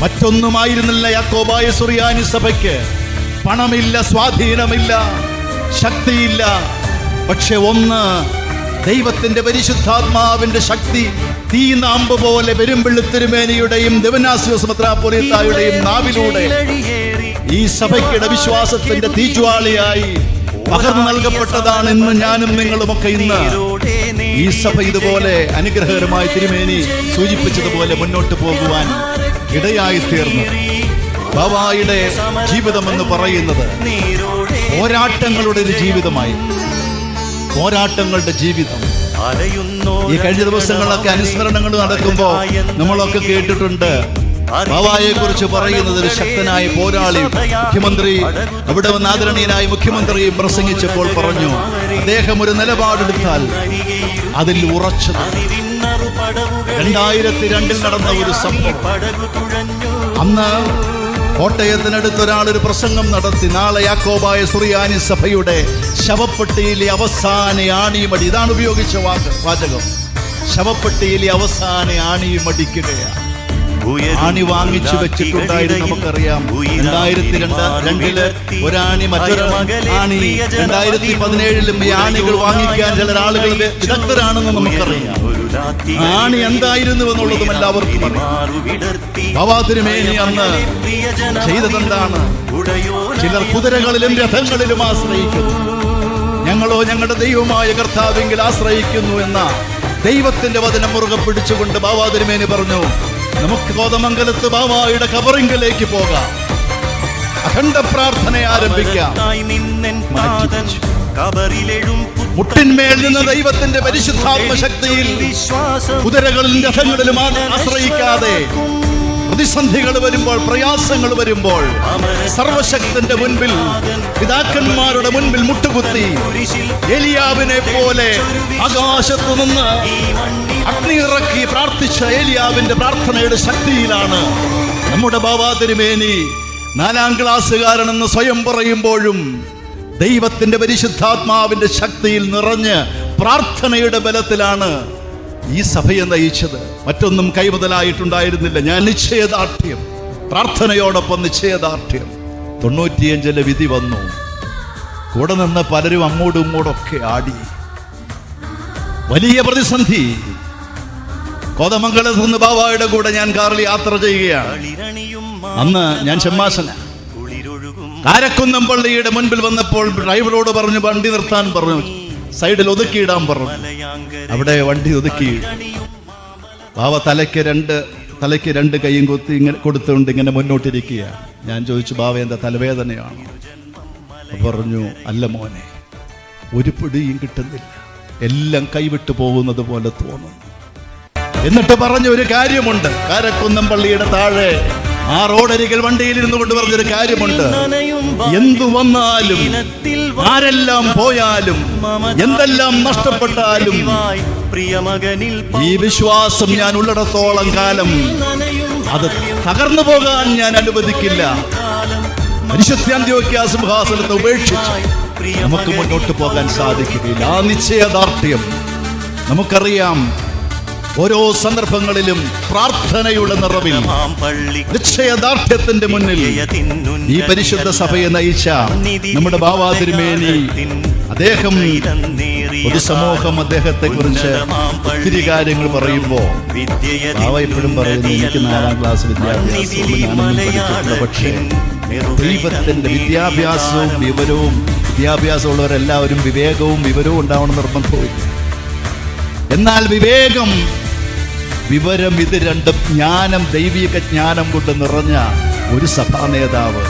മറ്റൊന്നുമായിരുന്നില്ല യാക്കോബായ സുറിയാനി സഭയ്ക്ക്. പണമില്ല സ്വാധീനമില്ല ശക്തിയില്ല. പക്ഷെ ഒന്ന് ദൈവത്തിന്റെ പരിശുദ്ധാത്മാവിന്റെ ശക്തി തീ നാമ്പ് പോലെ പെരുമ്പിള്ളി തിരുമേനിയുടെയും ദിവനാസ്വസ്മത്രാപൊലിത്തായുടെയും നാവിലൂടെ ഈ സഭയ്ക്കിടെ വിശ്വാസത്തിന്റെ തീജ്വാളിയായി പകർന്നു നൽകപ്പെട്ടതാണ് ഇന്ന് ഞാനും നിങ്ങളുമൊക്കെ ഇന്ന്. ഈ സഭ ഇതുപോലെ അനുഗ്രഹകരമായി തിരുമേനി സൂചിപ്പിച്ചതുപോലെ മുന്നോട്ട് പോകുവാൻ ഇടയായി തീർന്നു. ബാബായുടെ ജീവിതമെന്ന് പറയുന്നത് പോരാട്ടങ്ങളുടെ ഒരു ജീവിതമായി. പോരാട്ടങ്ങളുടെ ജീവിതം. ഈ കഴിഞ്ഞ ദിവസങ്ങളിലൊക്കെ അനുസ്മരണങ്ങൾ നടക്കുമ്പോൾ നമ്മളൊക്കെ കേട്ടിട്ടുണ്ട് ബാബായെ കുറിച്ച് പറയുന്നതിൽ ശക്തനായ പോരാളി മുഖ്യമന്ത്രി അവിടെ വന്ന് ആദരണീയനായ മുഖ്യമന്ത്രി പ്രസംഗിച്ചപ്പോൾ പറഞ്ഞു അദ്ദേഹം ഒരു നിലപാടെടുത്താൽ അതിൽ ഉറച്ചു രണ്ടായിരത്തി രണ്ടിൽ നടന്ന ഒരു സംഭവം. അന്ന് കോട്ടയത്തിനടുത്ത് ഒരാൾ ഒരു പ്രസംഗം നടത്തി നാളെ യാക്കോബായ സുറിയാനി സഭയുടെ ശവപ്പെട്ടിയിലെ അവസാന ആണിയുമടി ഇതാണ് ഉപയോഗിച്ച വാചകം. ശവപ്പെട്ടിയിലെ അവസാന ആണിയുമടിക്കുകയാണ് ആണി വാങ്ങിച്ചു വെച്ചിട്ടുണ്ടായിരുന്നു നമുക്കറിയാം. രണ്ടായിരത്തി രണ്ട് രണ്ടിൽ ഒരാണി മറ്റൊരു ആണി രണ്ടായിരത്തി പതിനേഴിലും ഈ ആണികൾ വാങ്ങിക്കാൻ ചില ആളുകൾ വിദഗ്ധരാണെന്ന് നമുക്കറിയാം. ആണി എന്തായിരുന്നു എന്നുള്ളതും എല്ലാവർക്കും അറിയാം. അന്ന് ചെയ്തതെന്താണ്? ചിലർ കുതിരകളിലും രഥങ്ങളിലും ആശ്രയിക്കുന്നു. ഞങ്ങളോ ഞങ്ങളുടെ ദൈവമായ കർത്താവെങ്കിൽ ആശ്രയിക്കുന്നു എന്ന ദൈവത്തിന്റെ വചനം മുറുകെ പിടിച്ചുകൊണ്ട് ബാബാതിരുമേനി പറഞ്ഞു. നമുക്ക് കോതമംഗലത്ത് ബാവായുടെ കബറിങ്കിലേക്ക് പോകാം. അഖണ്ഡ പ്രാർത്ഥന ആരംഭിക്കാം. മുട്ടിന്മേൽ നിന്ന് ദൈവത്തിന്റെ പരിശുദ്ധാത്മ ശക്തിയിൽ കുതിരകളും രഥങ്ങളിലും ആശ്രയിക്കാതെ പ്രതിസന്ധികൾ വരുമ്പോൾ പ്രയാസങ്ങൾ വരുമ്പോൾ സർവശക്തന്റെ മുൻപിൽ പിതാക്കന്മാരുടെ മുൻപിൽ മുട്ടുകുത്തി എലിയാവിനെ പോലെ ആകാശത്തു നിന്ന് അഗ്നി ഇറക്കി പ്രാർത്ഥിച്ച ഏലിയാവിന്റെ പ്രാർത്ഥനയുടെ ശക്തിയിലാണ് നമ്മുടെ ബാബാതിരുമേനി നാലാം ക്ലാസ്സുകാരനെന്ന് സ്വയം പറയുമ്പോഴും ദൈവത്തിന്റെ പരിശുദ്ധാത്മാവിന്റെ ശക്തിയിൽ നിറഞ്ഞ് പ്രാർത്ഥനയുടെ ബലത്തിലാണ് ഈ സഭയെ നയിച്ചത്. മറ്റൊന്നും കൈമുതലായിട്ടുണ്ടായിരുന്നില്ല. ഞാൻ നിശ്ചയദാർഢ്യം. പ്രാർത്ഥനയോടൊപ്പം നിശ്ചയദാർഢ്യം. തൊണ്ണൂറ്റിയഞ്ചിലെ വിധി വന്നു. കൂടെ നിന്ന് പലരും അങ്ങോട്ടും ഇങ്ങോട്ടൊക്കെ ആടി. വലിയ പ്രതിസന്ധി. കോതമംഗലത്ത് നിന്ന് ബാബായുടെ കൂടെ ഞാൻ കാറിൽ യാത്ര ചെയ്യുകയാണ്. അന്ന് ഞാൻ ചെമ്മാശന കാരക്കുന്നം പള്ളിയുടെ മുൻപിൽ വന്നപ്പോൾ ഡ്രൈവറോട് പറഞ്ഞു വണ്ടി നിർത്താൻ പറഞ്ഞു. സൈഡിൽ ഒതുക്കിയിടാൻ പറഞ്ഞു. അവിടെ വണ്ടി ഒതുക്കി. ബാബ തലയ്ക്ക് രണ്ട് തലയ്ക്ക് രണ്ട് കൈയും കൊത്തി ഇങ്ങനെ കൊടുത്തുകൊണ്ട് ഇങ്ങനെ മുന്നോട്ടിരിക്കുക ഞാൻ ചോദിച്ചു ബാബ എന്താ തലവേദനയാണ്? പറഞ്ഞു അല്ല മോനെ ഒരു പിടിയും കിട്ടുന്നില്ല. എല്ലാം കൈവിട്ടു പോകുന്നത് പോലെ തോന്നുന്നു. എന്നിട്ട് പറഞ്ഞ ഒരു കാര്യമുണ്ട്. കാരക്കുന്നം പള്ളിയുടെ താഴെ ആ റോഡരികിൽ വണ്ടിയിൽ ഇരുന്നു കൊണ്ട് പറഞ്ഞൊരു കാര്യമുണ്ട്. എന്തു വന്നാലും ആരെല്ലാം പോയാലും എന്തെല്ലാം നഷ്ടപ്പെട്ടാലും ഈ വിശ്വാസം ഞാൻ ഉള്ളിടത്തോളം കാലം അത് തകർന്നു പോകാൻ ഞാൻ അനുവദിക്കില്ല. മനുഷ്യത്യാന്തിയോക്യാസിംഹാസനത്തെ സിംഹാസനത്തെ ഉപേക്ഷിച്ച് നമുക്ക് മുന്നോട്ട് പോകാൻ സാധിക്കുകയില്ല. ആ നിശ്ചയദാർഢ്യം നമുക്കറിയാം. ഓരോ സന്ദർഭങ്ങളിലും പ്രാർത്ഥനയുടെ നിറവിൽ നിശ്ചയദാർഢ്യത്തിന്റെ മുന്നിൽ ഈ പരിശുദ്ധ സഭയെ നയിച്ച നമ്മുടെ ബാബാ അദ്ദേഹം പൊതുസമൂഹം അദ്ദേഹത്തെ കുറിച്ച് ഒത്തിരി കാര്യങ്ങൾ പറയുമ്പോ ബാബ എപ്പോഴും പറയുന്നു എനിക്ക് നാലാം ക്ലാസ് വിദ്യാഭ്യാസം പക്ഷേ ദൈവത്തിന്റെ വിദ്യാഭ്യാസവും വിവരവും വിദ്യാഭ്യാസമുള്ളവരെല്ലാവരും വിവേകവും വിവരവും ഉണ്ടാവണം നിർബന്ധവും എന്നാൽ വിവേകം വിവരം ഇത് രണ്ടും ജ്ഞാനം ദൈവിക ജ്ഞാനം കൊണ്ട് നിറഞ്ഞ ഒരു സഭാ നേതാവ്